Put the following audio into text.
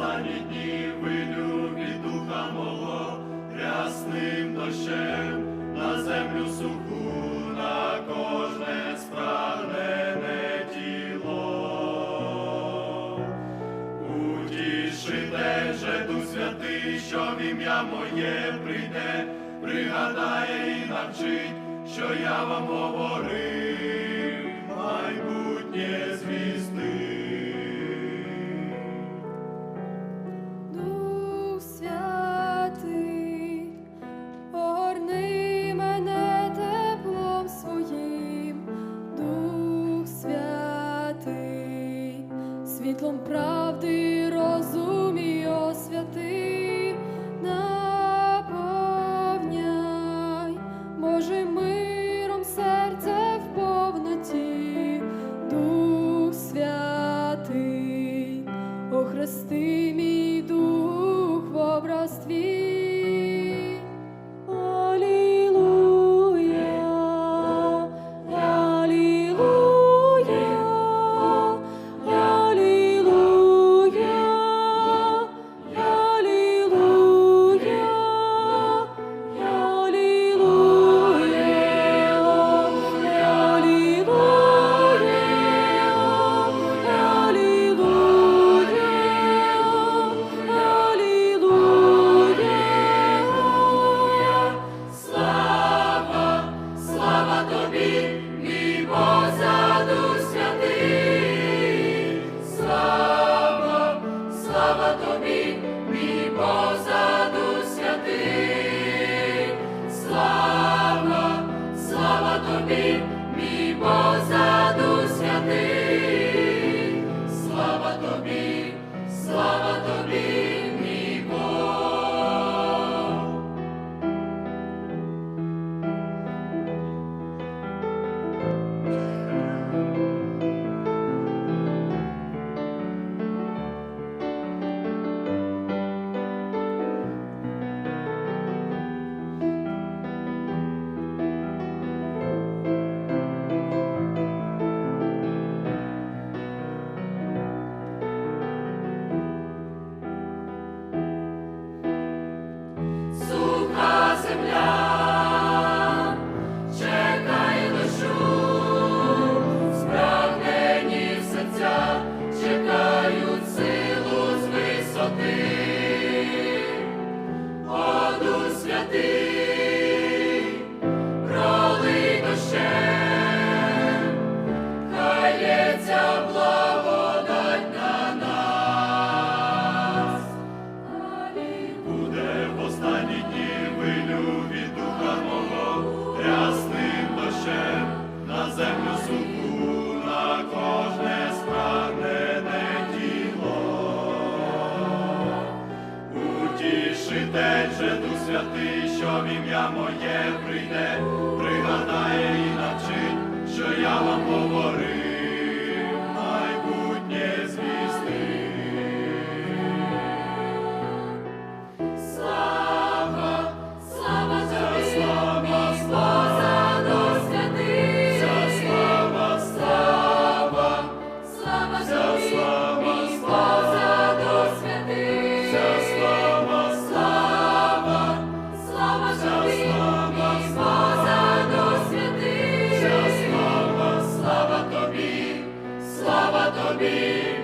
останні дні вилю від духа мого рясним дощем на землю суху, на кожне спрагнене тіло. Утішитель же Дух Святий, що в ім'я моє прийде, пригадає і навчить, що я вам говорив, майбутнє світлом правди, розум і освяти, наповняй, Боже, миром серце в повноті, Дух святий, охрести мій дух в образ твій. Слава Утішитель же Дух Святий, що в ім'я моє прийде, Слава тобі, слава тобі,